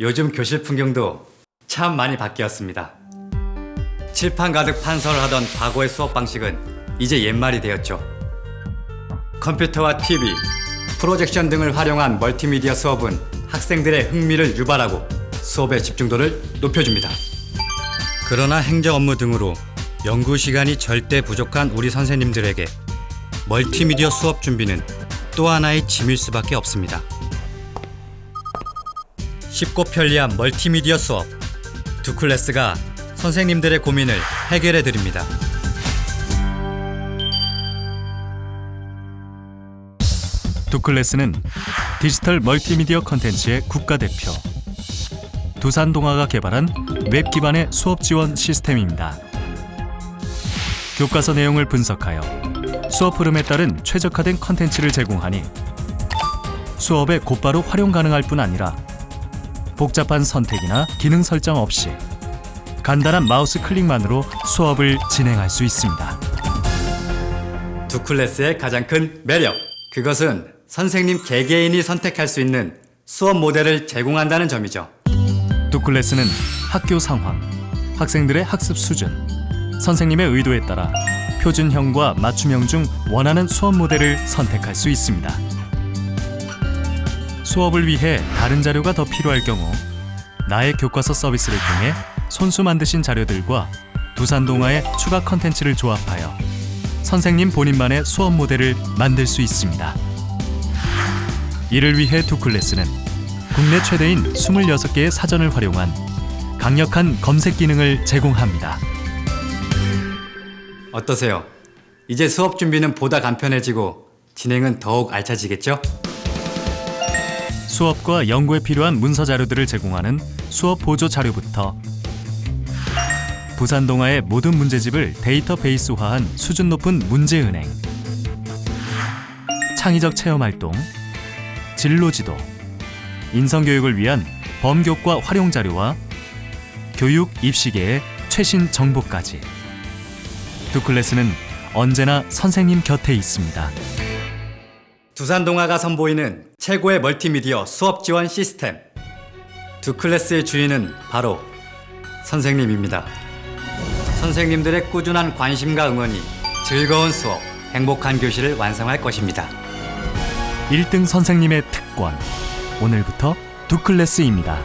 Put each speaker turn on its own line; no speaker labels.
요즘 교실 풍경도 참 많이 바뀌었습니다. 칠판 가득 판서를 하던 과거의 수업 방식은 이제 옛말이 되었죠. 컴퓨터와 TV, 프로젝션 등을 활용한 멀티미디어 수업은 학생들의 흥미를 유발하고 수업의 집중도를 높여줍니다. 그러나 행정 업무 등으로 연구 시간이 절대 부족한 우리 선생님들에게 멀티미디어 수업 준비는 또 하나의 짐일 수밖에 없습니다. 쉽고 편리한 멀티미디어 수업 두 클래스가 선생님들의 고민을 해결해 드립니다.
두 클래스는 디지털 멀티미디어 컨텐츠의 국가대표 두산동아가 개발한 웹 기반의 수업 지원 시스템입니다. 교과서 내용을 분석하여 수업 흐름에 따른 최적화된 컨텐츠를 제공하니 수업에 곧바로 활용 가능할 뿐 아니라 복잡한 선택이나 기능 설정 없이 간단한 마우스 클릭만으로 수업을 진행할 수 있습니다.
두 클래스의 가장 큰 매력 그것은 선생님 개개인이 선택할 수 있는 수업 모델을 제공한다는 점이죠.
두 클래스는 학교 상황, 학생들의 학습 수준, 선생님의 의도에 따라 표준형과 맞춤형 중 원하는 수업 모델을 선택할 수 있습니다. 수업을 위해 다른 자료가 더 필요할 경우 나의 교과서 서비스를 통해 손수 만드신 자료들과 두산동아의 추가 컨텐츠를 조합하여 선생님 본인만의 수업 모델을 만들 수 있습니다. 이를 위해 두클래스는 국내 최대인 26개의 사전을 활용한 강력한 검색 기능을 제공합니다.
어떠세요? 이제 수업 준비는 보다 간편해지고 진행은 더욱 알차지겠죠?
수업과 연구에 필요한 문서 자료들을 제공하는 수업 보조 자료부터 부산 동아의 모든 문제집을 데이터베이스화한 수준 높은 문제은행, 창의적 체험 활동, 진로 지도, 인성 교육을 위한 범교과 활용 자료와 교육 입시계의 최신 정보까지 두 클래스는 언제나 선생님 곁에 있습니다.
두산동아가 선보이는 최고의 멀티미디어 수업 지원 시스템. 두 클래스의 주인은 바로 선생님입니다. 선생님들의 꾸준한 관심과 응원이 즐거운 수업, 행복한 교실을 완성할 것입니다.
1등 선생님의 특권 오늘부터 두 클래스입니다.